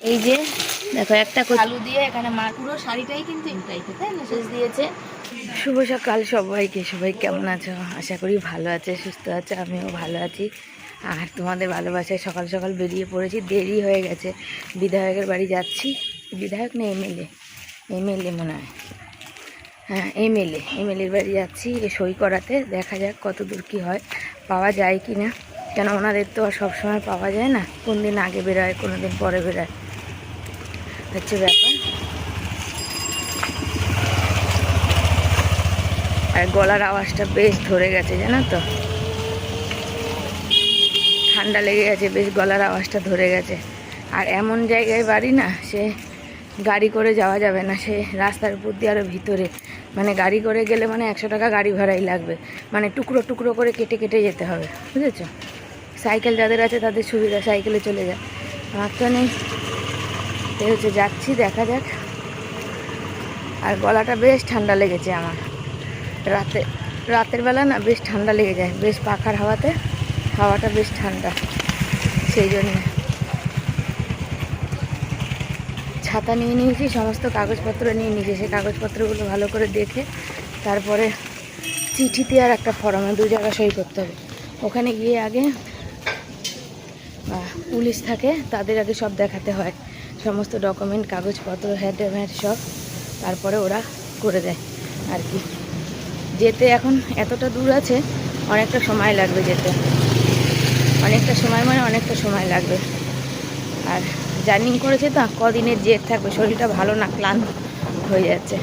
এই যে দেখো একটা আলু দিয়ে এখানে মা পুরো শাড়িটাই কিন্তু তাই দিয়েছে। শুভ সকাল সবাইকে সবাই কেমন আছো? আশা করি ভালো আছে সুস্থ আছে আমিও ভালো আছি। আর তোমাদের ভালোবাসায় সকাল সকাল বেরিয়ে পড়েছি দেরি হয়ে গেছে। বিধায়কের বাড়ি যাচ্ছি। বিধায়ক না এমএলএ? এমএলএ মনে হয়। হ্যাঁ এমএলএ। এমএলএর বাড়ি যাচ্ছি সই করাতে। দেখা যাক কত দূর কী হয়। পাওয়া যায় কি না কেন ওনাদের তো আর সবসময় পাওয়া যায় না? কোন দিন আগে বেরোয় কোনো দিন পরে বেরোয়। হচ্ছে ব্যাপার। আর গলার আওয়াজটা বেশ ধরে গেছে, জানো তো? ঠান্ডা লেগে গেছে, বেশ গলার আওয়াজটা ধরে গেছে। আর এমন জায়গায় বাড়ি না, সে গাড়ি করে যাওয়া যাবে না, সে রাস্তার উপর দিয়ে আরও ভিতরে। মানে গাড়ি করে গেলে মানে একশো টাকা গাড়ি ভাড়াই লাগবে। মানে টুকরো টুকরো করে কেটে কেটে যেতে হবে, বুঝেছ? সাইকেল যাদের আছে তাদের সুবিধা, সাইকেলে চলে যায়। আমার তো নেই। এই হচ্ছে, যাচ্ছি, দেখা যাক। আর গলাটা বেশ ঠান্ডা লেগেছে আমার। রাতে, রাতের বেলা না বেশ ঠান্ডা লেগে যায়, বেশ পাখার হাওয়াতে হাওয়াটা বেশ ঠান্ডা, সেই জন্য। ছাতা নিয়ে নিয়েছি, সমস্ত কাগজপত্র নিয়ে নিয়েছি, সেই কাগজপত্রগুলো ভালো করে দেখে তারপরে চিঠিতে আর একটা ফর্মে দু জায়গা সই করতে হবে। ওখানে গিয়ে আগে পুলিশ থাকে, তাদের আগে সব দেখাতে হয়। সমস্ত ডকুমেন্ট কাগজপত্র হ্যাড হ্যাড সব তারপরে ওরা করে দেয় আর কি। যেতে এখন এতটা দূর আছে, অনেকটা সময় লাগবে যেতে। অনেকটা সময় মানে অনেকটা সময় লাগবে। আর জার্নিং করেছে তো, কদিনের জেদ থাকবে, শরীরটা ভালো না, ক্লান্ত হয়ে যাচ্ছে।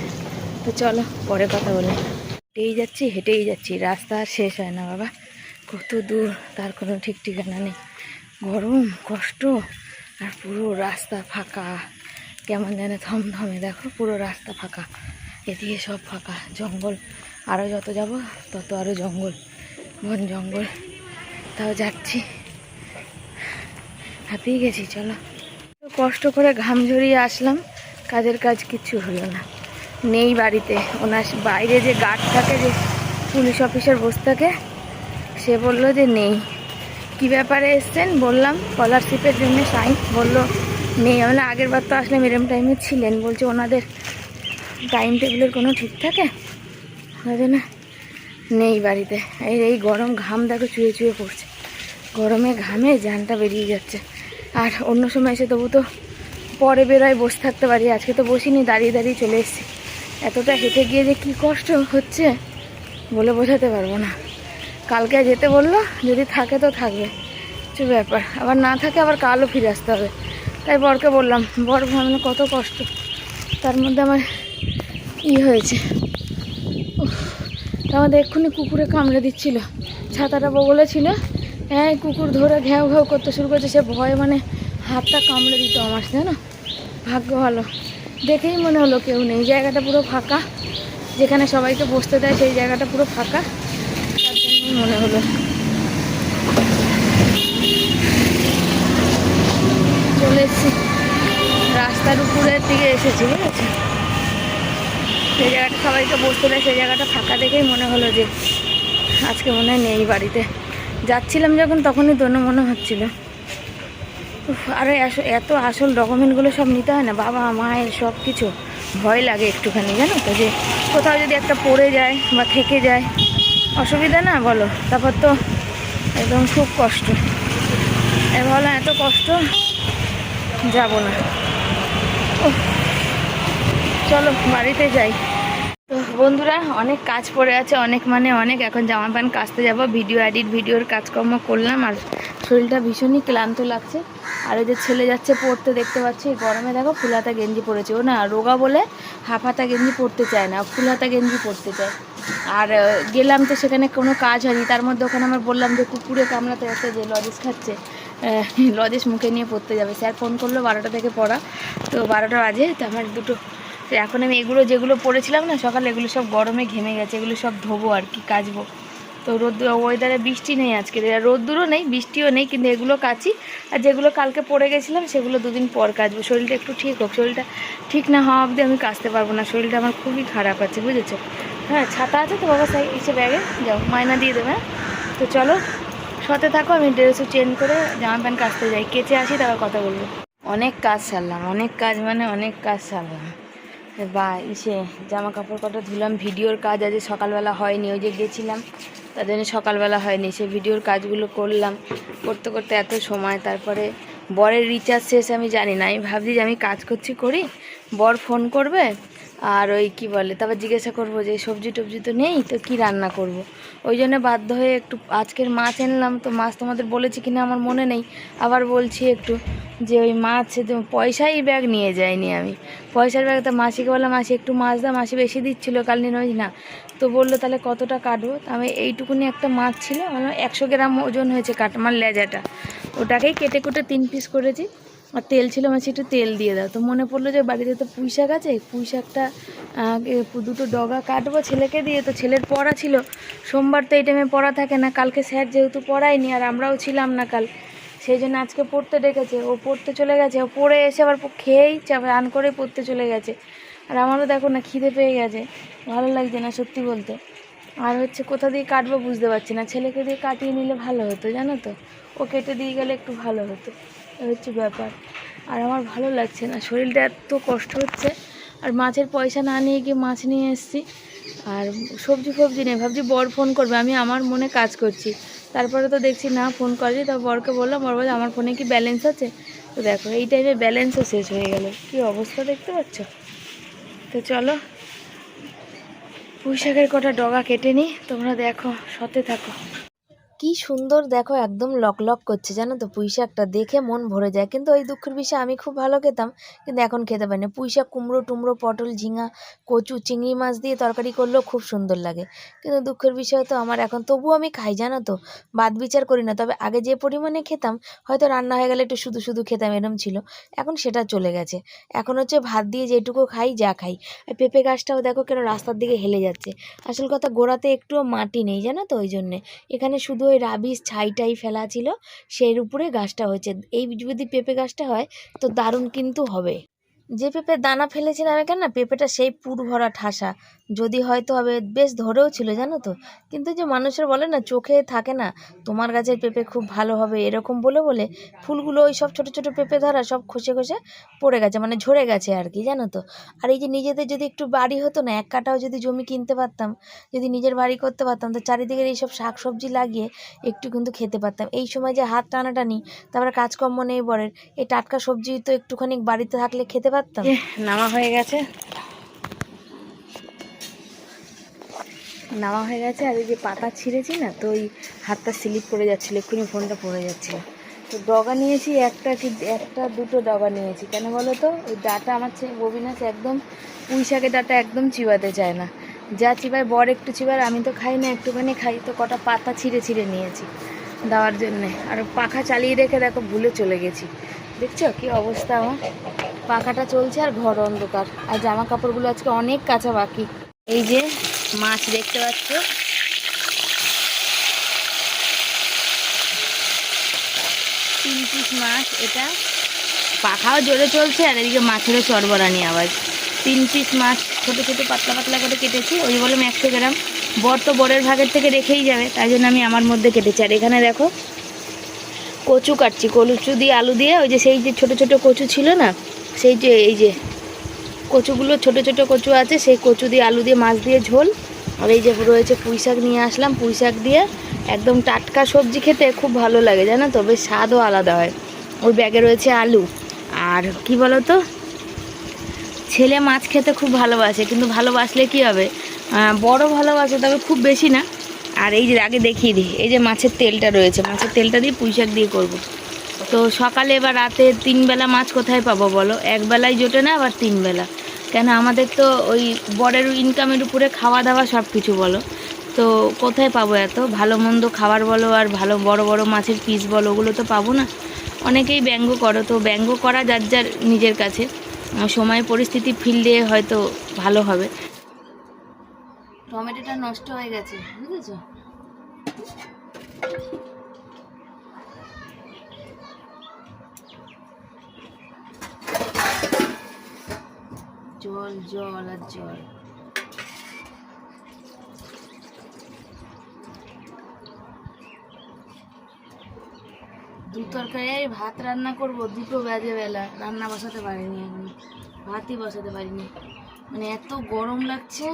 তো চলো, পরে কথা বলে। হেঁটেই যাচ্ছি হেঁটেই যাচ্ছি, রাস্তা আর শেষ হয় না বাবা। কত দূর, তার কোনো ঠিক ঠিকানা নেই। গরম, কষ্ট। আর পুরো রাস্তা ফাঁকা। কেমন যেন থমথমে, দেখো, পুরো রাস্তা ফাঁকা। এদিকে সব ফাঁকা। জঙ্গল। আরও যত যাব, তত আরও জঙ্গল। বন জঙ্গল। তাও যাচ্ছি। হাঁপিয়ে গেছি, চলো। কষ্ট করে ঘাম ঝরিয়ে আসলাম। কাজের কাজ কিচ্ছু হলো না। নেই বাড়িতে। ওনার বাইরে যে গার্ড থাকে যে পুলিশ অফিসার বসে থাকে, সে বলল যে নেই। কি ব্যাপারে এসছেন? বললাম স্কলারশিপের জন্য সাইন। বলল নেই আমি বললাম, আগের বার তো আসলে মেরম টাইমে ছিলেন। বলছে ওনাদের টাইম টেবিলের কোনো ঠিক থাকে? ওই না নেই বাড়িতে। এই এই গরম ঘাম দেখো চুয়ে চুয়ে পড়ছে। গরমে ঘামে জানটা বেরিয়ে যাচ্ছে। আর অন্য সময় এসে তবু তো পরে বেরোয় বসে থাকতে পারি। আজকে তো বসিনি দাঁড়িয়ে দাঁড়িয়ে চলে এসেছি। এতটা হেঁটে গিয়ে যে কী কষ্ট হচ্ছে বলে বোঝাতে পারব না। কালকে যেতে বলল, যদি থাকে তো থাকবে কিছু ব্যাপার? আবার না থাকে আবার কালও ফিরে আসতে হবে। তাই বরকে বললাম, বর ভাবনা কত কষ্ট। তার মধ্যে আমার ই হয়েছে। আমাদের এক্ষুনি কুকুরে কামড়ে দিচ্ছিল। ছাতাটা বলেছিল হ্যাঁ কুকুর ধরে ঘ্যাও ঘ্যাও করতে শুরু করেছে। সে ভয়ে মানে হাতটা কামড়ে দিত আমার জানো ভাগ্য ভালো। দেখেই মনে হলো কেউ নেই। জায়গাটা পুরো ফাঁকা। যেখানে সবাইকে বসতে দেয়, সেই জায়গাটা পুরো ফাঁকা। মনে হলো। চলে রাস্তার উপরের দিকে এসেছি বুঝেছি সেই জায়গাটা সবাইকে বসতে দেয় সেই জায়গাটা ফাঁকা দেখেই মনে হলো যে আজকে মনে হয় নেই বাড়িতে। যাচ্ছিলাম যখন, তখনই দন্য মনে হচ্ছিল। আরে এত আসল ডকুমেন্টগুলো সব নিতে হয় না? বাবা, মায়ের সব কিছু ভয় লাগে একটুখানি, জানো তো, যে কোথাও যদি একটা পড়ে যায় বা থেকে যায় অসুবিধা না, বলো। তারপর তো একদম খুব কষ্ট। বলো, এত কষ্ট? যাব না। চলো, বাড়িতে যাই। তো বন্ধুরা, অনেক কাজ পড়ে আছে, অনেক মানে অনেক। এখন জামা প্যান্ট কাচতে যাব, ভিডিও এডিট, ভিডিওর কাজকর্ম করলাম, আর শরীরটা ভীষণই ক্লান্ত লাগছে। আর ওই যে ছেলে যাচ্ছে পড়তে, দেখতে পাচ্ছি গরমে দেখো ফুলাতা গেঞ্জি পরেছে। ও না, রোগা বলে হাফ হাতা গেঞ্জি পরতে চায় না, ফুলাতা গেঞ্জি পরতে চায়। আর গেলাম তো সেখানে কোনো কাজ হয়নি। তার মধ্যে ওখানে আমার বললাম যে, কুকুরে কামড়াতে আসতে যে লজেস খাচ্ছে। লজেস মুখে নিয়ে পড়তে যাবে। স্যার ফোন করল বারোটা থেকে পড়া। তো বারোটা বাজে, তো আমার দুটো তো এখন আমি এগুলো যেগুলো পড়েছিলাম না, সকালে এগুলো সব গরমে ঘেমে গেছে, এগুলো সব ধোবো আর কি, কাচবো। তো রোদ ওয়েদারে বৃষ্টি নেই আজকে। রোদ্দুরও নেই, বৃষ্টিও নেই, কিন্তু এগুলো কাচি। আর যেগুলো কালকে পড়ে গেছিলাম, সেগুলো দুদিন পর কাচবো। শরীরটা একটু ঠিক হোক, শরীরটা ঠিক না হওয়া অবধি আমি কাচতে পারব না। শরীরটা আমার খুবই খারাপ আছে, বুঝেছ? হ্যাঁ ছাতা আছে তো বাবা, সাই এসে ব্যাগে। যাও মায়না দিয়ে দেবে হ্যাঁ? তো চলো সতে থাকো, আমি ড্রেসও চেঞ্জ করে জামা প্যান্ট কাচতে যাই। কেচে আসি, তারপর কথা বলব। অনেক কাজ সারলাম, অনেক কাজ মানে অনেক কাজ সারলাম। বা ইসে জামা কাপড় কটা ধুলাম, ভিডিওর কাজ আজ সকালবেলা হয়নি, ওই যে গেছিলাম, তার জন্য সকালবেলা হয়নি, সে ভিডিওর কাজগুলো করলাম, করতে করতে এত সময়, তারপরে বরের রিচার্জ শেষ আমি জানি না, আমি ভাবছি যে আমি কাজ করছি করি, বর ফোন করবে আর ওই কি বলে, তারপর জিজ্ঞাসা করব যে সবজি টবজি তো নেই, তো কি রান্না করব। ওই জন্য বাধ্য হয়ে একটু আজকের মাছ এনলাম, তো মাছ তোমাদের বলেছি কিনা আমার মনে নেই। আবার বলছি একটু যে ওই মাছ পয়সাই ব্যাগ নিয়ে যাইনি আমি। পয়সার ব্যাগ তো মাসিকে বললাম, মাসি, একটু মাছ দাও, মাসি বেশি দিচ্ছিল, কাল ওই না। তো বলল, তাহলে কতটা কাটবো? আমি এইটুকুনি একটা মাছ ছিল আমার একশো গ্রাম ওজন হয়েছে কাট আমার লেজাটা। ওটাকেই কেটে কুটে তিন পিস করেছি। আর তেল ছিল মাছি একটু তেল দিয়ে দাও। তো মনে পড়ল যে বাড়িতে তো পুঁই শাক আছে পুঁই শাকটা দুটো ডগা কাটবো ছেলেকে দিয়ে। তো ছেলের পড়া ছিল, সোমবার তো এই টাইমে পড়া থাকে না, কালকে স্যার যেহেতু পড়ায়নি আর আমরাও ছিলাম না কাল, সেই জন্য আজকে পড়তে ডেকেছে। ও পড়তে চলে গেছে, ও পড়ে এসে আবার খেয়েই রান করে পড়তে চলে গেছে। আর আমারও দেখো না খিদে পেয়ে গেছে, ভালো লাগছে না সত্যি বলতে। আর হচ্ছে কোথা দিয়ে কাটবো বুঝতে পারছি না, ছেলেকে দিয়ে কাটিয়ে নিলে ভালো হতো, জানো তো? ও কেটে দিয়ে গেলে একটু ভালো হতো। হচ্ছে ব্যাপার। আর আমার ভালো লাগছে না, শরীরটা এত কষ্ট হচ্ছে। আর মাছের পয়সা না নিয়ে গিয়ে মাছ নিয়ে এসেছি। আর সবজি ফবজি নেই, ভাবছি বর ফোন করবে, আমি আমার মনে কাজ করছি। তারপরে তো দেখছি, না, ফোন করেনি তো বরকে বললাম, বর বলে আমার ফোনে কি ব্যালেন্স আছে? তো দেখো, এই টাইমে ব্যালেন্সও শেষ হয়ে গেল। কি অবস্থা দেখতে পাচ্ছ? তো চলো পুঁই শাকের কটা ডগা কেটে নিই। তোমরা দেখো, সতে থাকো। কি সুন্দর দেখো, একদম লক লক করছে, জানো তো? পুঁই শাকটা দেখে মন ভরে যায়। কিন্তু ওই দুঃখের বিষয়ে, আমি খুব ভালো খেতাম, কিন্তু এখন খেতে পারি না। পুঁই শাক, কুমড়ো টুমড়ো, পটল, ঝিঙা, কচু, চিংড়ি মাছ দিয়ে তরকারি করলেও খুব সুন্দর লাগে। কিন্তু দুঃখের বিষয় তো আমার এখন, তবুও আমি খাই, জানো তো? বাদ বিচার করি না, তবে আগে যে পরিমাণে খেতাম, হয়তো রান্না হয়ে গেলে একটু শুধু শুধু খেতাম, এরম ছিল। এখন সেটা চলে গেছে। এখন হচ্ছে ভাত দিয়ে যেটুকু খাই, যা খাই। আর পেঁপে গাছটাও দেখো কেন রাস্তার দিকে হেলে যাচ্ছে। আসল কথা, গোড়াতে একটুও মাটি নেই, জানো তো? ওই জন্যে। এখানে শুধু ওই রাবিশ ছাইটাই ফেলা ছিল সেই উপরে গাছটা হয়েছে। এই যদি পেঁপে গাছটা হয়, তো দারুণ কিন্তু হবে। যে পেঁপে দানা ফেলেছিলাম এখানে না, পেঁপেটা সেই পুর ভরা ঠাসা। যদি হয়তো হবে বেশ ধরেও ছিল, জানো তো? কিন্তু যে মানুষের বলে না, চোখে থাকে না, তোমার গাছের পেঁপে খুব ভালো হবে, এরকম বলে বলে ফুলগুলো ওই সব ছোটো ছোটো পেঁপে ধরা সব খসে খসে পড়ে গেছে মানে ঝরে গেছে আর কি, জানো তো? আর এই যে নিজেদের যদি একটু বাড়ি হতো না, এক কাটাও যদি জমি কিনতে পারতাম, যদি নিজের বাড়ি করতে পারতাম, তো চারিদিকের এইসব শাক সবজি লাগিয়ে একটু কিন্তু খেতে পারতাম। এই সময় যে হাত টানাটানি, তারপরে কাজকর্ম নেই বরের, এই টাটকা সবজি তো একটুখানি বাড়িতে থাকলে খেতে পারতাম? নামা হয়ে গেছে। নামা হয়ে গেছে আর এই যে পাতা ছিঁড়েছি না, তো ওই হাতটা স্লিপ করে যাচ্ছিল, এক্ষুনি ফোনটা পড়ে যাচ্ছিল। তো ডগা নিয়েছি, একটা কি, একটা, দুটো ডগা নিয়েছি। কেন বলো তো? ওই ডাটা আমার ছেলে ববিন আছে, একদম পুঁই শাকের ডাটা একদম চিবাতে চায় না। যা চিবায়, বর একটু চিবার আমি তো খাই না, একটুখানি খাই, তো কটা পাতা ছিঁড়ে ছিঁড়ে নিয়েছি দেওয়ার জন্যে। আর পাখা চালিয়ে রেখে দেখো, ভুলে চলে গেছি। দেখছ কি অবস্থা আমার? পাখাটা চলছে আর ঘর অন্ধকার। আর জামা কাপড়গুলো আজকে অনেক কাঁচা বাকি। এই যে মাছ দেখতে পাচ্ছ। তিন পিস মাছ এটা। পাখাও জোরে চলছে আর এদিকে মাছেরও চরবরানি আওয়াজ। তিন পিস মাছ ছোটো ছোটো পাতলা পাতলা করে কেটেছি, ওই বললাম একশো গ্রাম। বর তো বরের ভাগের থেকে রেখেই যাবে, তাই জন্য আমি আমার মধ্যে কেটেছি। আর এখানে দেখো, কচু কাটছি, কচু দিয়ে আলু দিয়ে, ওই যে সেই যে ছোটো ছোটো কচু ছিল না, সেই যে, এই যে কচুগুলো ছোটো ছোটো কচু আছে, সেই কচু দিয়ে আলু দিয়ে, মাছ দিয়ে ঝোল। আর এই যে রয়েছে পুঁই শাক নিয়ে আসলাম, পুঁই শাক দিয়ে একদম টাটকা সবজি খেতে খুব ভালো লাগে, জানো তো? বেশ স্বাদও আলাদা হয়। ওই ব্যাগে রয়েছে আলু। আর কি বলো তো ছেলে মাছ খেতে খুব ভালোবাসে, কিন্তু ভালোবাসলে কি হবে? বড় ভালোবাসে তবে খুব বেশি না। আর এই যে আগে দেখিয়ে দিই, এই যে মাছের তেলটা রয়েছে, মাছের তেলটা দিয়ে পুঁই শাক দিয়ে করব। তো সকালে এবার রাতে তিন বেলা মাছ কোথায় পাবো বলো? এক বেলায় জোটে না, আবার তিন বেলা কেন আমাদের তো ওই বরের ইনকামের উপরে খাওয়া দাওয়া সব কিছু বলো। তো কোথায় পাবো এত? ভালো মন্দ খাবার বলো আর ভালো বড় বড় মাছের পিস বলো, ওগুলো তো পাবো না। অনেকেই ব্যঙ্গ করো, তো ব্যঙ্গ করা যার যার নিজের কাছে। সময়, পরিস্থিতি ফিল্ডে হয়তো ভালো হবে। টমেটোটা নষ্ট হয়ে গেছে, বুঝেছ? জল জল আর জল। দু তরকারি ভাত রান্না করব দুটো বেজে বেলা। রান্না বসাতে পারিনি এখন ভাতই বসাতে পারিনি। মানে এত গরম লাগছে।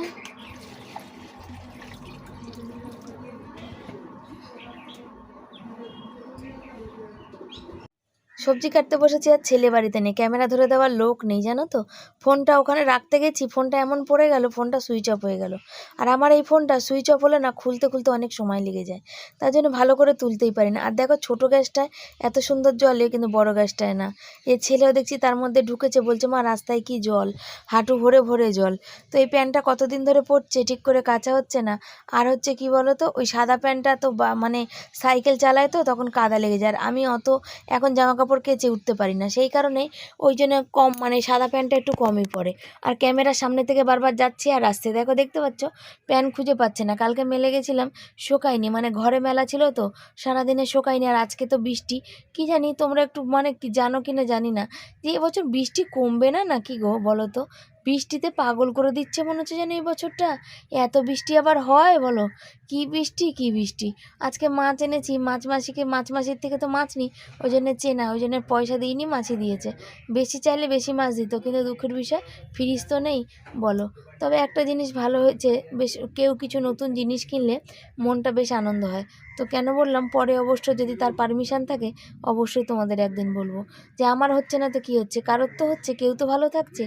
সবজি কাটতে বসেছি আর ছেলে বাড়িতে নেই, ক্যামেরা ধরে দেওয়ার লোক নেই, জানো তো? ফোনটা ওখানে রাখতে গেছি, ফোনটা এমন পড়ে গেল, ফোনটা সুইচ অফ হয়ে গেল। আর আমার এই ফোনটা সুইচ অফ হলে না খুলতে খুলতে অনেক সময় লেগে যায়। তার জন্য ভালো করে তুলতেই পারি না। আর দেখো ছোটো গ্যাসটায় এত সুন্দর জলে কিন্তু বড় গ্যাসটায় না। এ ছেলেও দেখছি তার মধ্যে ঢুকেছে, বলছে, মা, রাস্তায় কি জল? হাঁটু ভরে ভরে জল। তো এই প্যান্টটা কতদিন ধরে পড়ছে, ঠিক করে কাচা হচ্ছে না? আর হচ্ছে কি বলো তো ওই সাদা প্যান্টটা তো মানে সাইকেল চালায় তো, তখন কাদা লেগে যায়। আর আমি অত, এখন জামা কাপড় কেচে উঠতে পারি না, সেই কারণে ওই জন্য কম মানে সাদা প্যান্টটা একটু কমই পড়ে আর ক্যামেরার সামনে থেকে বারবার যাচ্ছি আর আসছে। দেখো, দেখতে পাচ্ছ? প্যান্ট খুঁজে পাচ্ছে না। কালকে মেলে গেছিলাম শোকায়নি মানে ঘরে মেলা ছিল তো, সারাদিনে শোকায়নি আর আজকে তো বৃষ্টি। কি জানি তোমরা একটু মানে কি জানো কি না জানি না। যে এবছর বৃষ্টি কমবে না নাকি গো বলো তো? বৃষ্টিতে পাগল করে দিচ্ছে মনে হচ্ছে যেন এই বছরটা? এত বৃষ্টি আবার হয় বলো? কি বৃষ্টি কি বৃষ্টি? আজকে মাছ এনেছি, মাছ মাসিকে, মাছ মাসির থেকে তো মাছ নিই ওই জন্য চেনা, ওই জন্য পয়সা দিইনি, মাছই দিয়েছে। বেশি চাইলে বেশি মাছ দিত, কিন্তু দুঃখের বিষয়, ফ্রিজ তো নেই, বলো। তবে একটা জিনিস ভালো হয়েছে বেশ কেউ কিছু নতুন জিনিস কিনলে মনটা বেশ আনন্দ হয়। তো কেন বললাম? পরে অবশ্য যদি তার পারমিশন থাকে, অবশ্যই তোমাদের একদিন বলব। যে, আমার হচ্ছে না তো কী হচ্ছে? কারোর তো হচ্ছে, কেউ তো ভালো থাকছে।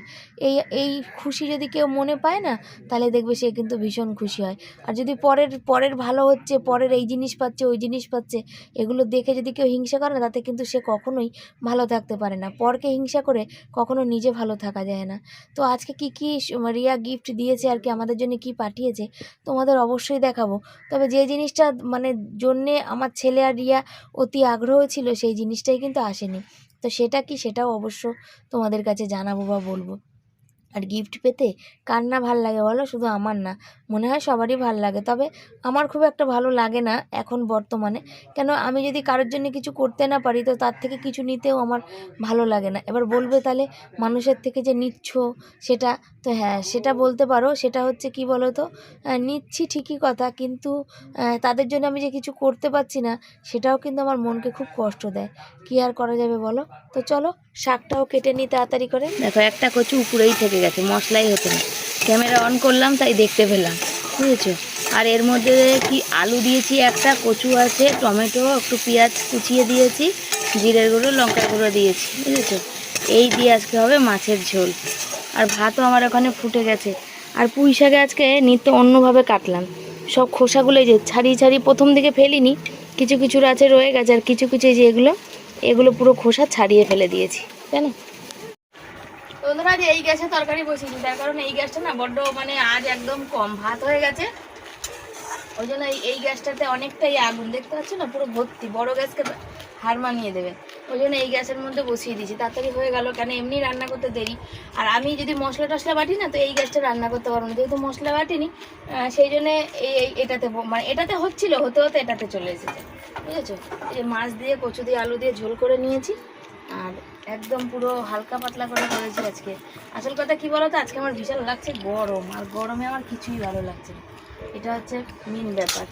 এই এই খুশি যদি কেউ মনে পায় না, তাহলে দেখবে সে কিন্তু ভীষণ খুশি হয়। আর যদি পরের পরের ভালো হচ্ছে, পরের এই জিনিস পাচ্ছে, ওই জিনিস পাচ্ছে, এগুলো দেখে যদি কেউ হিংসা করে না, তাতে কিন্তু সে কখনোই ভালো থাকতে পারে না। পরকে হিংসা করে কখনো নিজে ভালো থাকা যায় না। তো আজকে কি কি রিয়া গিফট দিয়েছে আর কি আমাদের জন্য কি পাঠিয়েছে, তোমাদের অবশ্যই দেখাবো। তবে যে জিনিসটা মানে জন্যে আমার ছেলে আর রিয়া অতি আগ্রহ ছিল, সেই জিনিসটাই কিন্তু আসেনি। তো সেটা কি সেটাও অবশ্য তোমাদের কাছে জানাব বা বলব। আর গিফট পেতে কার না ভালো লাগে বলো? শুধু আমার না। মনে হয় সবারই ভালো লাগে। তবে আমার খুব একটা ভালো লাগে না এখন বর্তমানে। কেন আমি যদি কারোর জন্য কিছু করতে না পারি, তো তার থেকে কিছু নিতেও আমার ভালো লাগে না। এবার বলবে তাহলে মানুষের থেকে যে নিচ্ছ সেটা, তো হ্যাঁ সেটা বলতে পারো। সেটা হচ্ছে কি বলো তো নিচ্ছি ঠিকই কথা, কিন্তু তাদের জন্য আমি যে কিছু করতে পারছি না, সেটাও কিন্তু আমার মনকে খুব কষ্ট দেয়। কী আর করা যাবে বলো? তো চলো, শাকটাও কেটে নিই তাড়াতাড়ি করে। দেখো, একটা কচু উপরেই থেকে গেছে, মশলাই হতো না। ক্যামেরা অন করলাম, তাই দেখতে পেলাম, বুঝেছ? আর এর মধ্যে কি আলু দিয়েছি একটা, কচু আছে, টমেটো, একটু পেঁয়াজ কুচিয়ে দিয়েছি, জিরের গুঁড়ো লঙ্কা গুঁড়ো দিয়েছি, বুঝেছ? এই দিয়ে আজকে হবে মাছের ঝোল। আর ভাতও আমার ওখানে ফুটে গেছে। আর পুঁই শাকে আজকে নিত্য অন্যভাবে কাটলাম। সব খোসাগুলো যে ছাড়িয়ে ছাড়িয়ে প্রথম দিকে ফেলিনি, কিছু কিছু আছে রয়ে গেছে, আর কিছু কিছু যে এগুলো এগুলো পুরো খোসা ছাড়িয়ে ফেলে দিয়েছি তাই না বন্ধুরা যে এই গ্যাসে তরকারি বসিয়েছি তার কারণে এই গ্যাসটা না বড্ড মানে আজ একদম কম ভাত হয়ে গেছে। ওই জন্য এই- গ্যাসটাতে অনেকটাই আগুন। দেখতে পাচ্ছ না? পুরো ভর্তি। বড় গ্যাসকে হার মানিয়ে দেবে। ওই জন্য এই গ্যাসের মধ্যে বসিয়ে দিয়েছি। তাড়াতাড়ি হয়ে গেল কেন? এমনি রান্না করতে দেরি। আর আমি যদি মশলা টশলা বাটি না, তো এই গ্যাসটা রান্না করতে পারব না। যেহেতু মশলা বাটিনি সেই জন্য এই এটাতে মানে এটাতে হচ্ছিল, হতে হতে এটাতে চলে এসেছে। বুঝেছ? এই মাছ দিয়ে, কচু দিয়ে, আলু দিয়ে ঝোল করে নিয়েছি। আর একদম পুরো হালকা পাতলা করে করেছি আজকে। আসল কথা কি বলতো? আজকে আমার ভীষণ লাগছে গরম আর গরমে আমার কিছুই ভালো লাগছে না। এটা হচ্ছে মেন ব্যাপার।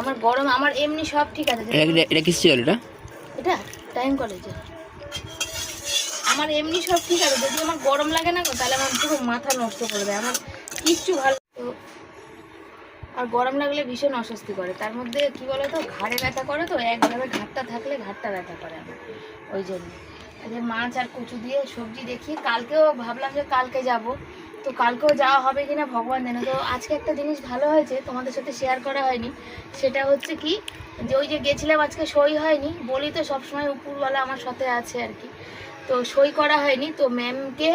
আমার গরম আমার এমনি সব ঠিক আছে এটা কিসে জল এটা? এটা টাইম কলেজে আমার এমনি সব ঠিক আছে যদি আমার গরম লাগে না তাহলে আমার পুরো মাথা নষ্ট করে দেয়। আমার কিচ্ছু ভালো আর গরম লাগলে ভীষণ অস্বস্তি করে। তার মধ্যে কি বলো তো ঘাড়ে ব্যথা করে তো একভাবে ঘাটটা থাকলে ঘাটটা ব্যথা করে আমার। ওই জন্য। যে মাছ আর কচু দিয়ে সবজি দেখি কালকেও ভাবলাম যে কালকে যাব। তো কালকেও যাওয়া হবে কিনা ভগবান জানে। তো আজকে একটা জিনিস ভালো হয়েছে, তোমাদের সাথে শেয়ার করা হয়নি। সেটা হচ্ছে কি, যে ওই যে গেছিলাম আজকে সই হয়নি, বলি তো সবসময় উপরওয়ালা আমার সাথে আছে আর কি। তো সই করা হয়নি, তো ম্যামকে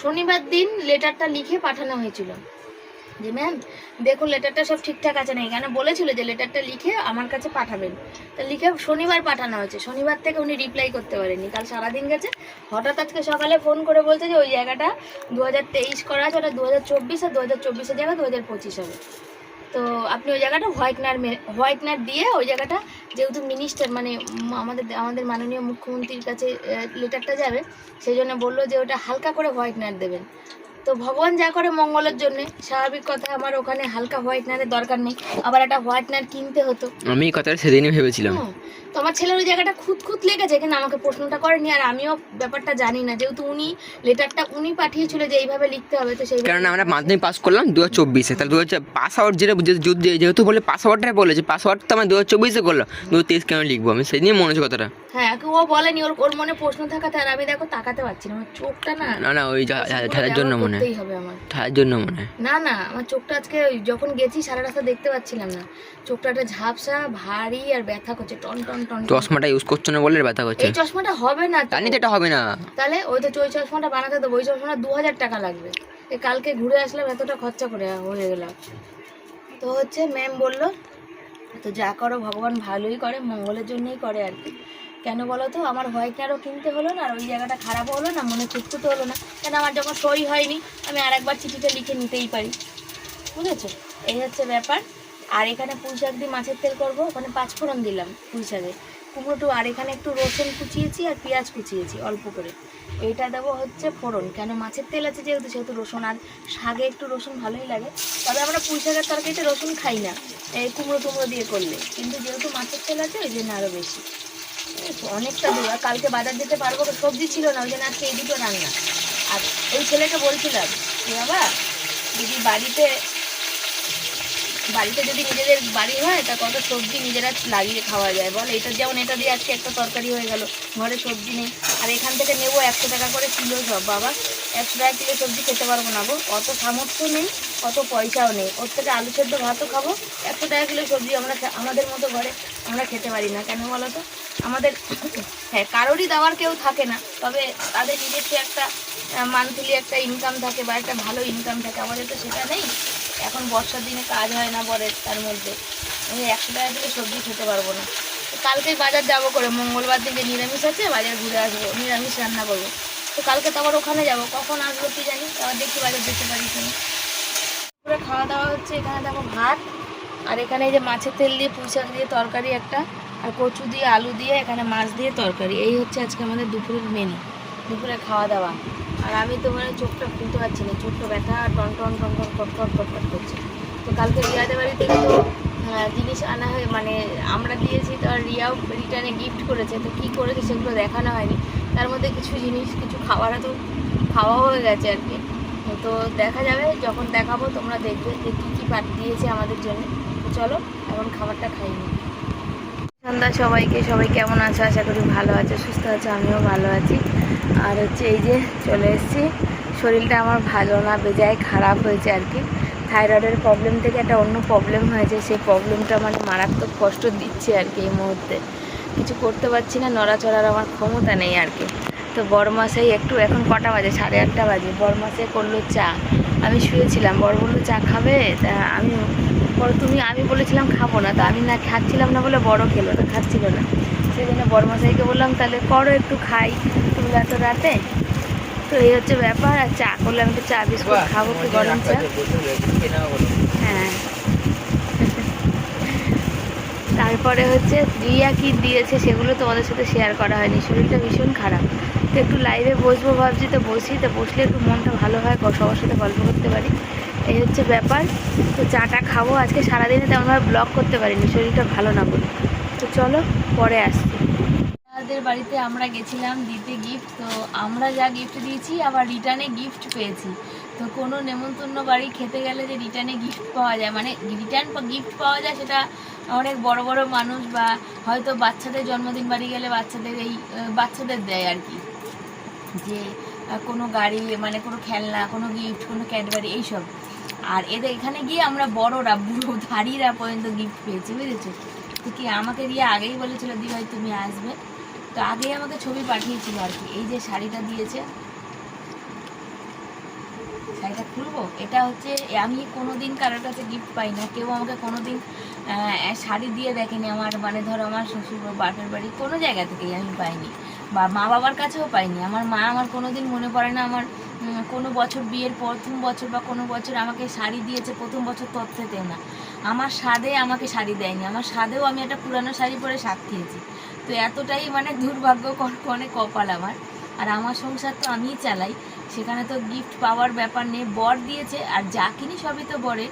শনিবার দিন লেটারটা লিখে পাঠানো হয়েছিল। যে ম্যাম দেখুন লেটারটা সব ঠিকঠাক আছে না, এখানে বলেছিল যে লেটারটা লিখে আমার কাছে পাঠাবেন। তা লিখে শনিবার পাঠানো হয়েছে। শনিবার থেকে উনি রিপ্লাই করতে পারেননি। কাল সারাদিন গেছে। হঠাৎ আজকে সকালে ফোন করে বলছে যে ওই জায়গাটা দু হাজার তেইশ করা আছে, ওটা দু হাজার চব্বিশ আর দু হাজার চব্বিশের জায়গা দু হাজার পঁচিশ হবে। তো আপনি ওই জায়গাটা হোয়াইটনার হোয়াইটনার দিয়ে ওই জায়গাটা যেহেতু মিনিস্টার মানে আমাদের আমাদের মাননীয় মুখ্যমন্ত্রীর কাছে লেটারটা যাবে, সেই জন্য বলল যে ওটা হালকা করে হোয়াইটনার দেবেন। তো ভগবান যা করে মঙ্গলের জন্য। স্বাভাবিক কথা আমার ওখানে হালকা হোয়াইটনারের দরকার নেই। আবার একটা হোয়াইটনার কিনতে হতো। আমি এই কথাটা সেদিনই ভেবেছিলাম। তো আমার ছেলের ওই জায়গাটা খুঁত খুঁত লেগেছে কিন্তু আমাকে প্রশ্নটা করেনি। আর আমিও ব্যাপারটা জানি না। যেহেতু উনি লেটারটা উনি পাঠিয়েছিল যে এইভাবে লিখতে হবে তো সেই কারণ আমরা মাধ্যমিক পাস করলাম দু হাজার চব্বিশে। তাহলে দু হাজার পাস আউট যেটা যেহেতু বলে পাস আউটটা বলেছে পাস আউট তো আমার দু হাজার চব্বিশে করল দু হাজার তেইশ কেন লিখব আমি? সেই সেদিনই মনে হচ্ছে কথাটা। হ্যাঁ ও বলেনি। ওর ওর মনে প্রশ্ন থাকাতে আর আমি দেখো তাকাতে পারছি না। আমার চোখটা না না না ওই জন্য মনে করতেই হবে আমার। ঠাড়ার জন্য মনে না না আমার চোখটা আজকে যখন গেছি সারা রাস্তা দেখতে পাচ্ছিলাম না। চোখটা একটা ঝাপসা ভারী আর ব্যথা করছে টন টন টন টন। চশমাটা ইউজ করছ না বলে ব্যথা করছে? এই চশমাটা হবে না। এটা হবে না। তাহলে ওই তো ওই চশমাটা বানাতে দেবো ওই চশমাটা দু হাজার টাকা লাগবে। এ কালকে ঘুরে আসলাম এতটা খরচা করে হয়ে গেলাম তো হচ্ছে ম্যাম বলল তো যা করো ভগবান ভালোই করে মঙ্গলের জন্যই করে আর কি। কেন বলো তো? আমার হোয়াইটনারও কিনতে হলো না? আর ওই জায়গাটা খারাপও হলো না? মনে খুঁজতে হলো না? কেন আমার যখন সই হয়নি, আমি আর একবার চিঠিটা লিখে নিতেই পারি। বুঝেছ? এই হচ্ছে ব্যাপার। আর এখানে পুঁই শাক দিয়ে মাছের তেল করব। ওখানে পাঁচ ফোড়ন দিলাম পুঁই শাকে কুমড়োটু, আর এখানে একটু রসুন কুচিয়েছি আর পেঁয়াজ কুচিয়েছি, অল্প করে। এটা দেবো হচ্ছে ফোড়ন। কেন মাছের তেল আছে যেহেতু, সেহেতু রসুন আর শাকে একটু রসুন ভালোই লাগে। তবে আমরা পুঁই শাকের তরকারিতে রসুন খাই না, এই কুমড়ো টুমড়ো দিয়ে করলে। কিন্তু যেহেতু মাছের তেল আছে, ওই জন্য আরও বেশি? অনেকটা দেবো আর কালকে বাজার যেতে পারব, তো সবজি ছিল না, ওই জন্য আজকে এই দুটো রান্না। আর ওই ছেলেকে বলছিলাম যে, বাবা, যদি বাড়িতে বাড়িতে যদি নিজেদের বাড়ি হয়, তা কত সবজি নিজেরা লাগিয়ে খাওয়া যায়? বল, এটা যেমন এটা দিয়ে আজকে একটা তরকারি হয়ে গেল, ঘরে সবজি নেই। আর এখান থেকে নেব একশো টাকা করে কিলো সব, বাবা। একশো টাকা কিলো সবজি খেতে পারব না গো অত সামর্থ্য নেই, অত পয়সাও নেই। ওর থেকে আলু সেদ্ধ ভাতও খাব। একশো টাকা কিলো সবজি আমরা আমাদের মতো ঘরে আমরা খেতে পারি না। কেন বলো তো? আমাদের হ্যাঁ কারোরই দেওয়ার কেউ থাকে না। তবে তাদের নিজস্ব একটা মান্থলি একটা ইনকাম থাকে বা একটা ভালো ইনকাম থাকে। আমাদের তো সেটা নেই। এখন বর্ষার দিনে কাজ হয় না বরের তার মধ্যে। আমি একশো টাকা দিলে সবজি খেতে পারব না। তো কালকেই বাজার যাব করে, মঙ্গলবার যে নিরামিষ আছে, বাজার ঘুরে আসব, নিরামিষ রান্না করব। তো কালকে তো আবার ওখানে যাব, কখন আসব কি জানি? আবার দেখি বাজার যেতে পারি কিনা পুরো খাওয়া দাওয়া হচ্ছে, এখানে দেখো ভাত, আর এখানে এই যে মাছের তেল দিয়ে পুঁই শাক দিয়ে তরকারি একটা। আর কচু দিয়ে, আলু দিয়ে, এখানে মাছ দিয়ে তরকারি। এই হচ্ছে আজকে আমাদের দুপুরের মেনু দুপুরে খাওয়া দাওয়া। আর আমি তো মানে চোখটা খুলতে পারছি না চোখটা ব্যথা টন টন টন টন কট কট কট কট করছে। তো কালকে রিয়াদের বাড়ি থেকে তো জিনিস আনা হয় মানে আমরা দিয়েছি, তো আর রিয়াও রিটার্নে গিফট করেছে, তো কী করেছে সেগুলো দেখানো হয়নি। তার মধ্যে কিছু জিনিস, কিছু খাবার তো খাওয়া হয়ে গেছে আর কি। তো দেখা যাবে, যখন দেখাবো, তোমরা দেখবে যে কী কী পাঠ দিয়েছে আমাদের জন্য। চলো, এখন খাবারটা খাই নি। সন্ধ্যা সবাইকে, সবাই কেমন আছে? আশা করি ভালো আছে, সুস্থ আছে, আমিও ভালো আছি। আর হচ্ছে এই যে চলে এসেছি। শরীরটা আমার ভালো না, বেজায় খারাপ হয়েছে আর কি। থাইরয়েডের প্রবলেম থেকে একটা অন্য প্রবলেম হয়েছে, সেই প্রবলেমটা মানে মারাত্মক কষ্ট দিচ্ছে আর কি এই মুহূর্তে। কিছু করতে পারছি না, নড়াচড়ার আমার ক্ষমতা নেই আর কি। তো বড়মাসাই একটু, এখন কটা বাজে? সাড়ে আটটা বাজে। বড়মাসাই করল চা। আমি শুয়েছিলাম। বড় বলল, চা খাবে? তা আমি বড় তুমি আমি বলেছিলাম খাব না তা আমি না খাচ্ছিলাম না বলে বড় খেলো না খাচ্ছিল না। সেই জন্য বড়মশাইকে বললাম তাহলে করো একটু খাই তুমি এত রাতে? তো এই হচ্ছে ব্যাপার আর চা করলে আমি একটু চা বিস্কুট খাব কি গরম চা? হ্যাঁ। তারপরে হচ্ছে রিয়া কি দিয়েছে সেগুলো তোমাদের সাথে শেয়ার করা হয়নি শরীরটা ভীষণ খারাপ। তো একটু লাইভে বসবো ভাবছি তো বসি তো বসলে একটু মনটা ভালো হয় সবার সাথে গল্প করতে পারি। এই হচ্ছে ব্যাপার। তো চাটা খাব আজকে, সারাদিনে তেমনভাবে ব্লগ করতে পারিনি, শরীরটা ভালো না বলে। তো চলো, পরে আসছি। আমাদের বাড়িতে আমরা গেছিলাম দিতে গিফট তো আমরা যা গিফট দিয়েছি, আবার রিটার্নে গিফট পেয়েছি। তো কোনো নেমন্তন্ন বাড়ি খেতে গেলে যে রিটার্নে গিফট পাওয়া যায় মানে রিটার্ন গিফট পাওয়া যায়, সেটা অনেক বড় বড় মানুষ বা হয়তো বাচ্চাদের জন্মদিন বাড়ি গেলে বাচ্চাদের এই বাচ্চাদের দেয় আর কি। যে কোনো গাড়ি মানে কোনো খেলনা, কোনো গিফট কোনো ক্যাডবারি, এইসব। আর এদের এখানে গিয়ে আমরা বড়রা বুড়ো ধারীরা পর্যন্ত গিফট পেয়েছি বুঝেছ? তো কি আমাকে দিয়ে আগেই বলেছিল দি ভাই তুমি আসবে। তো আগেই আমাকে ছবি পাঠিয়েছিল আর কি। এই যে শাড়িটা দিয়েছে। শাড়িটা খুলবো? এটা হচ্ছে আমি কোনোদিন কারোর কাছে গিফট পাই না। কেউ আমাকে কোনোদিন আহ, শাড়ি দিয়ে দেখেনি আমার মানে ধরো আমার শ্বশুর বাপের বাড়ি কোনো জায়গা থেকেই আমি পাইনি। বা মা বাবার কাছেও পাইনি। আমার মা আমার কোনোদিন মনে পড়ে না আমার কোনো বছর বিয়ের প্রথম বছর বা কোনো বছর আমাকে শাড়ি দিয়েছে, প্রথম বছর তথ্যতেও না। আমার স্বাদে আমাকে শাড়ি দেয়নি। আমার স্বাদেও আমি একটা পুরানো শাড়ি পরে স্বাদ খেয়েছি। তো এতটাই মানে দুর্ভাগ্য অনেক কপাল আমার। আর আমার সংসার তো আমিই চালাই। সেখানে তো গিফট পাওয়ার ব্যাপার নেই। বর দিয়েছে, আর যা কিনি সবই তো বরে।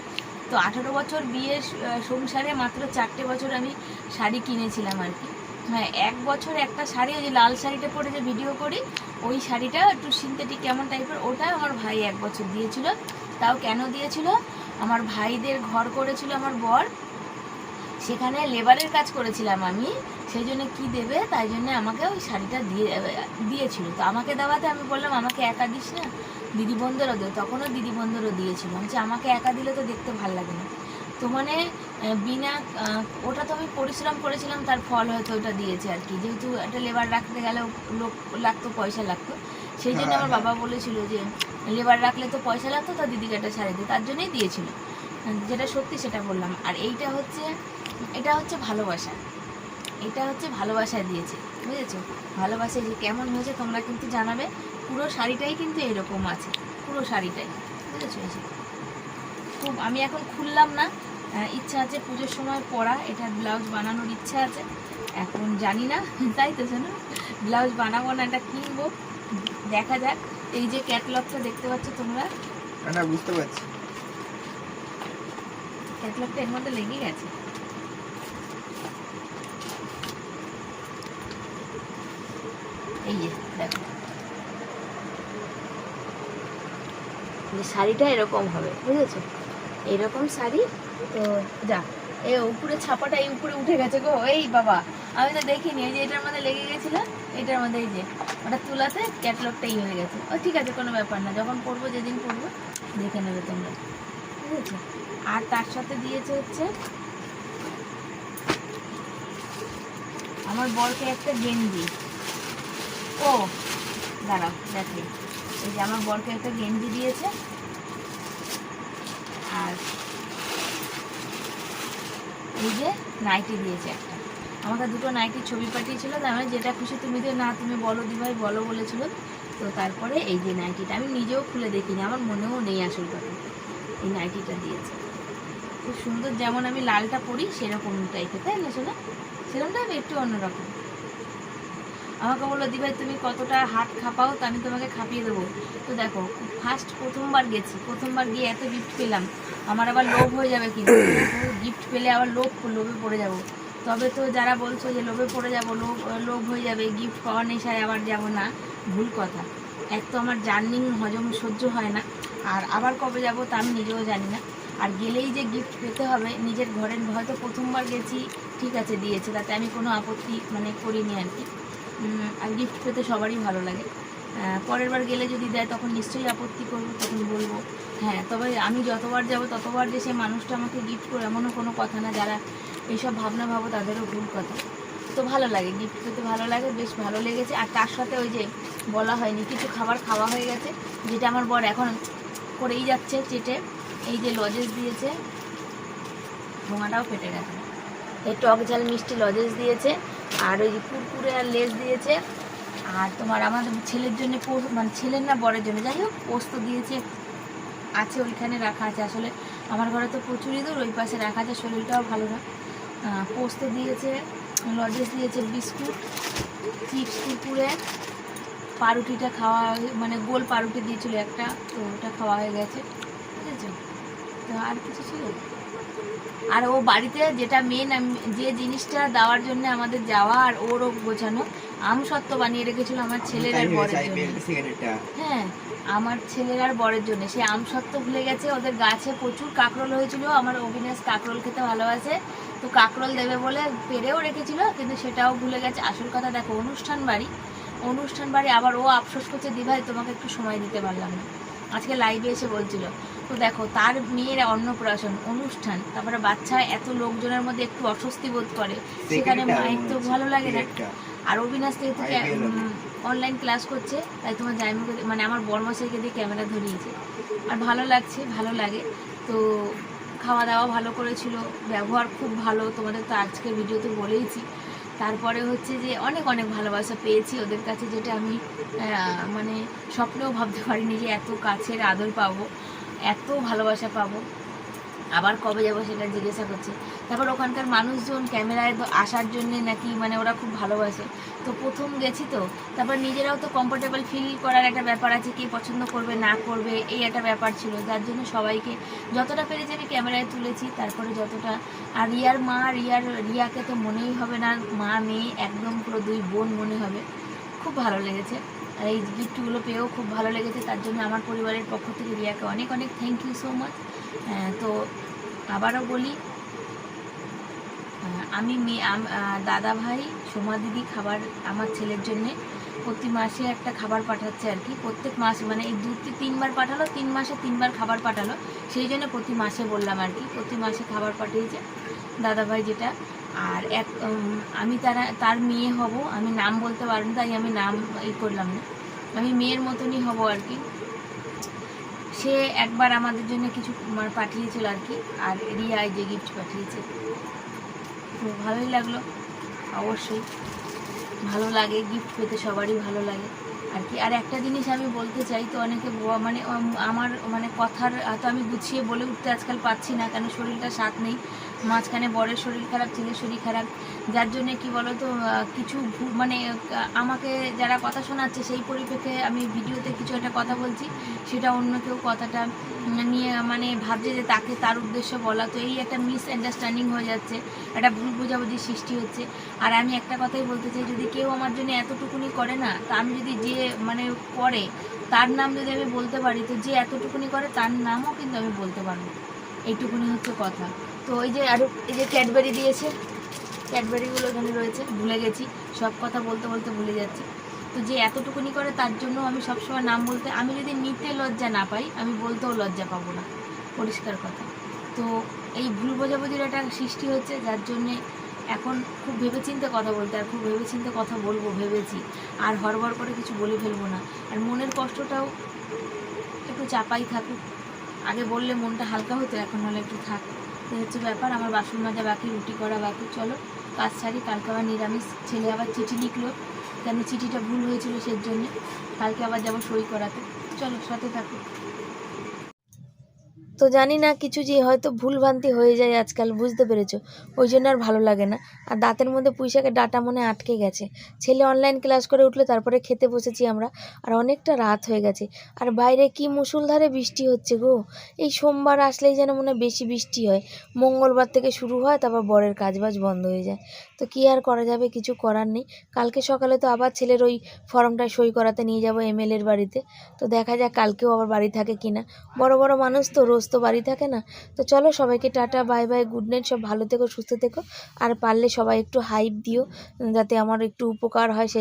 তো আঠারো বছর বিয়ের সংসারে মাত্র চারটে বছর আমি শাড়ি কিনেছিলাম আর কি। হ্যাঁ এক বছর একটা শাড়ি ওই যে লাল শাড়িটা পরে যে ভিডিও করি ওই শাড়িটা একটু সিনথেটিক কেমন টাইপের ওটা আমার ভাই এক বছর দিয়েছিল। তাও কেন দিয়েছিল? আমার ভাইদের ঘর করেছিল আমার বর। সেখানে লেবারের কাজ করেছিলাম আমি। সেই জন্য কী দেবে? তাই জন্য আমাকে ওই শাড়িটা দিয়ে দিয়েছিল। তো আমাকে দেওয়াতে আমি বললাম আমাকে একা দিস না। দিদি বোনদেরও দে। তখনও দিদি বন্ধুরও দিয়েছিল বলছি, আমাকে একা দিলে তো দেখতে ভালো লাগে না। তো মানে বিনা ওটা তো আমি পরিশ্রম করেছিলাম তার ফল হয়তো ওটা দিয়েছে আর কি। যেহেতু একটা লেবার রাখতে গেলে লোক লাগতো পয়সা লাগতো। সেই জন্য আমার বাবা বলেছিল যে লেবার রাখলে তো পয়সা লাগতো তো দিদিকে একটা শাড়ি দিই তার জন্যই দিয়েছিল। যেটা সত্যি সেটা বললাম। আর এইটা হচ্ছে এটা হচ্ছে ভালোবাসা। এটা হচ্ছে ভালোবাসা দিয়েছে বুঝেছ? ভালোবাসা যে কেমন হয়েছে তোমরা কিন্তু জানাবে। পুরো শাড়িটাই কিন্তু এরকম আছে। পুরো শাড়িটাই বুঝেছ? খুব আমি এখন খুললাম না। ইচ্ছা আছে পুজোর সময় পরা এটা ব্লাউজ বানানোর ইচ্ছা আছে। এখন জানি না তাই তো শোনো ব্লাউজ বানাবো না এটা কিনবো। দেখা যাক এই যে ক্যাটলগটা দেখতে পাচ্ছ তোমরা? না বুঝতে পারছি। ক্যাটলগটা এর মধ্যে লেগে গেছে এই যে দেখো। শাড়িটা এরকম হবে বুঝেছ? এরকম শাড়ি তো যা এই উপরে ছাপাটা এই উপরে উঠে গেছে গো, এই বাবা। আমি তো দেখিনি, এই যে এটার মধ্যে লেগে গেছিল, এটার মধ্যে এই যে, ওটা তুলাতে ক্যাটলগটাই হয়ে গেছে। ও ঠিক আছে, কোনো ব্যাপার না, যখন পরবো যেদিন পরবো দেখে নেবে তোমরা। বুঝেছ আর তার সাথে দিয়েছে হচ্ছে, আমার বরকে একটা গেঞ্জি। ও, দাঁড়াও, দেখে। এই যে আমার বরকে একটা গেঞ্জি দিয়েছে। আর যে নাইটি দিয়েছে একটা। আমাকে দুটো নাইটির ছবি পাঠিয়েছিল, তার মানে যেটা খুশি তুমি দিয়ে না তুমি বলো দিভাই, বলো বলেছিল। তো তারপরে এই যে নাইটিটা আমি নিজেও খুলে দেখিনি, আমার মনেও নেই আসল কথা। এই নাইটিটা দিয়েছে। খুব সুন্দর, যেমন আমি লালটা পরি সেরকম টাইপের তাই না শোনা সেরকমটা একটু অন্যরকম। আমাকে বলল দিভাই তুমি কতটা হাত খাপাও, তো আমি তোমাকে খাপিয়ে দেবো। তো দেখো ফার্স্ট প্রথমবার গেছি, প্রথমবার গিয়ে এত গিফট পেলাম। আমার আবার লোভ হয়ে যাবে কিন্তু। গিফট পেলে আবার লোভ, লোভে পড়ে যাব। তবে তো যারা বলছো যে লোভে পড়ে যাব, লোভ লোভ হয়ে যাবে গিফট পাওয়ার নেশায় আবার যাব না, ভুল কথা। এক তো আমার জার্নিং হজম সহ্য হয় না, আর আবার কবে যাব তা আমি নিজেও জানি না। আর গেলেই যে গিফট পেতে হবে, নিজের ঘরের, হয়তো প্রথমবার গেছি, ঠিক আছে, দিয়েছে, তাতে আমি কোনো আপত্তি মানে করিনি আর কি। আর গিফট পেতে সবারই ভালো লাগে। পরের বার গেলে যদি দেয়, তখন নিশ্চয়ই আপত্তি করব, তখন বলব হ্যাঁ তবে আমি যতবার যাব, ততবার যে সেই মানুষটা আমাকে গিফট করে, এমনও কোনো কথা না, যারা এইসব ভাবনা ভাবো, তাদেরও ভুল কথা। তো ভালো লাগে গিফট পেতে ভালো লাগে, বেশ ভালো লেগেছে। আর তার সাথে ওই যে বলা হয়নি, কিছু খাবার খাওয়া হয়ে গেছে, যেটা আমার বর এখন করেই যাচ্ছে চেটে। এই যে লজেস দিয়েছে, ভোঙাটাও ফেটে গেছে। এই টক ঝাল মিষ্টি লজেস দিয়েছে। আর ওই কুরকুরে আর লেস দিয়েছে। আর তোমার আমাদের ছেলের জন্য মানে ছেলের না বরের জন্য। যাই হোক, পোস্ত দিয়েছে, আছে ওইখানে রাখা আছে। আসলে আমার ঘরে তো প্রচুরই দূর ওই পাশে রাখা আছে, শরীরটাও ভালো না। পোস্ত দিয়েছে, লজেস দিয়েছে, বিস্কুট, চিপস, কুরকুরে। পাউরুটিটা খাওয়া মানে গোল পাউরুটি দিয়েছিল একটা, তো ওটা খাওয়া হয়ে গেছে। ঠিক আছে? তো আর কিছু ছিল? আর ও বাড়িতে যেটা মেন যে জিনিসটা দেওয়ার জন্য আমাদের যাওয়া আর ওরও গোছানো আম সত্ত্ব বানিয়ে রেখেছিল আমার ছেলের আর বরের জন্য। হ্যাঁ আমার ছেলের আর বরের জন্য। সে আম সত্ত্ব ভুলে গেছে ওদের গাছে প্রচুর কাকরোল হয়েছিল আমার অবিনাশ কাকরোল খেতে ভালোবাসে। তো কাকরোল দেবে বলে পেরেও রেখেছিল কিন্তু সেটাও ভুলে গেছে। আসল কথা দেখো অনুষ্ঠান বাড়ি। অনুষ্ঠান বাড়ি আবার ও আফসোস করছে দিভাই তোমাকে একটু সময় দিতে পারলাম না। আজকে লাইভে এসে বলছিল তো দেখো তার মেয়ের অন্নপ্রাশন অনুষ্ঠান তারপরে বাচ্চা এত লোকজনের মধ্যে একটু অস্বস্তি বোধ করে। সেখানে মায়ের তো ভালো লাগে না। আর অবিনাশ যেহেতু অনলাইন ক্লাস করছে তাই তোমার জাইমুকে মানে আমার বর্মশাইকে দিয়ে ক্যামেরা ধরিয়েছে। আর ভালো লাগছে ভালো লাগে। তো খাওয়া দাওয়া ভালো করেছিল ব্যবহার খুব ভালো তোমাদের তো আজকে ভিডিওতে বলেইছি। তারপরে হচ্ছে যে অনেক অনেক ভালোবাসা পেয়েছি ওদের কাছে যেটা আমি মানে স্বপ্নেও ভাবতে পারিনি যে এত কাছের আদর পাবো। এত ভালোবাসা পাবো। আবার কবে যাব সেটা জিজ্ঞাসা করছে। তারপর ওখানকার মানুষজন ক্যামেরায় তো আসার জন্যে নাকি মানে ওরা খুব ভালোবাসে। তো প্রথম গেছি তো, তারপর নিজেরাও তো কমফোর্টেবল ফিল করার একটা ব্যাপার আছে, কে পছন্দ করবে, না করবে, এই একটা ব্যাপার ছিল। যার জন্য সবাইকে যতটা পেরেছি আমি ক্যামেরায় তুলেছি, তারপরে যতটা, আর রিয়ার মা, রিয়ার, রিয়াকে তো মনেই হবে না, মা, মেয়ে, একদম পুরো দুই বোন মনে হবে। খুব ভালো লেগেছে। আর এই গিফটগুলো পেয়েও খুব ভালো লেগেছে, তার জন্য আমার পরিবারের পক্ষ থেকে রিয়াকে অনেক অনেক থ্যাংক ইউ সো মাচ তো আবারও বলি আমি মেয়ে দাদা ভাই সোমা দিদি খাবার আমার ছেলের জন্যে প্রতি মাসে একটা খাবার পাঠাচ্ছে আর কি। প্রত্যেক মাসে মানে এই দু তি- তিনবার পাঠালো, তিন মাসে তিনবার খাবার পাঠালো, সেই জন্য প্রতি মাসে বললাম আর কি, প্রতি মাসে খাবার পাঠিয়েছে। দাদা ভাই যেটা আর এক আমি তারা, তার মেয়ে হব, আমি নাম বলতে পারব তাই আমি নাম ই করলাম না। আমি মেয়ের মতনই হব আর কি। সে একবার আমাদের জন্য কিছু মানে পাঠিয়েছিল আর কি, আর রিয়ায় যে গিফট পাঠিয়েছে। তো ভালোই লাগল, অবশ্যই। ভালো লাগে গিফট পেতে সবারই ভালো লাগে। আর কি, আর একটা জিনিস আমি বলতে চাই, তো অনেকে মানে আমার মানে কথার, হয়তো আমি গুছিয়ে বলে উঠতে আজকাল পাচ্ছি না, কেন শরীরটা সাথ নেই। মাঝখানে বরের শরীর খারাপ, ছেলের শরীর খারাপ। যার জন্যে কি বলো তো কিছু মানে আমাকে যারা কথা শোনাচ্ছে, সেই পরিপ্রেক্ষে আমি ভিডিওতে কিছু একটা কথা বলছি। সেটা অন্য কেউ কথাটা নিয়ে মানে ভাবছে যে তাকে তার উদ্দেশ্য বলা। তো এই একটা মিস আন্ডারস্ট্যান্ডিং হয়ে যাচ্ছে, একটা ভুল বোঝাবুঝির সৃষ্টি হচ্ছে। আর আমি একটা কথাই বলতে চাই, যদি কেউ আমার জন্য এতটুকুনি করে না, তা আমি যদি যে মানে করে, তার নাম যদি আমি বলতে পারি, তো যে এতটুকুনি করে, তার নামও কিন্তু আমি বলতে পারব। এইটুকুনি হচ্ছে কথা। তো ওই যে আরও এই যে ক্যাডবেরি দিয়েছে, ক্যাডবেরিগুলো এখানে রয়েছে, ভুলে গেছি, সব কথা বলতে বলতে ভুলে যাচ্ছি। তো যে এতটুকুনি করে তার জন্য আমি সবসময় নাম বলতে, আমি যদি নিতে লজ্জা না পাই, আমি বলতেও লজ্জা পাবো না। পরিষ্কার কথা। তো এই ভুল বোঝাবুঝির একটা সৃষ্টি হচ্ছে, যার জন্যে এখন খুব ভেবেচিন্তে কথা বলতে, আর খুব ভেবেচিন্তে কথা বলব, ভেবেছি। আর হড়বড় করে কিছু বলে ফেলব না। আর মনের কষ্টটাও একটু চাপাই থাকুক। আগে বললে মনটা হালকা হতো, এখন হলে একটু থাক। তো হচ্ছে ব্যাপার, আমার বাসন মাজা বাকি, রুটি করা বাকি, চলো। কাজ ছাড়ি কালকে আবার নিরামিষ। ছেলে আবার চিঠি লিখলো, কেন চিঠিটা ভুল হয়েছিল সেই জন্যে কালকে আবার যাব সই করাতে। চলো, সাথে থাকো। তো জানি না কিছু যে হয়তো ভুলভ্রান্তি হয়ে যায় আজকাল, বুঝতে পেরেছ? ওই জন্য আর ভালো লাগে না। আর দাঁতের মধ্যে পুঁইশাকের ডাটা মনে আটকে গেছে। ছেলে অনলাইন ক্লাস করে উঠল, তারপরে খেতে বসেছি আমরা। আর অনেকটা রাত হয়ে গেছে। আর বাইরে কি মুষলধারে বৃষ্টি হচ্ছে গো? এই সোমবার আসলেই যেন মনে বেশি বৃষ্টি হয়। মঙ্গলবার থেকে শুরু হয়, তারপর বরের কাজবাজ বন্ধ হয়ে যায়। তো কি আর করা যাবে? কিছু করার নেই। কালকে সকালে তো আবার ছেলের ওই ফর্মটা সই করাতে নিয়ে যাব এমএলএর বাড়িতে। তো দেখা যাক কালকেও আবার বাড়ি থাকে কি না বড় বড় মানুষ তো, রোজ তো বাড়ি থাকে না। তো চলো সবাইকে tata, bye bye, good night, সব ভালো থেকো, সুস্থ থেকো। আর পারলে সবাই একটু হাইপ দিও যাতে আমার একটু উপকার হয় সে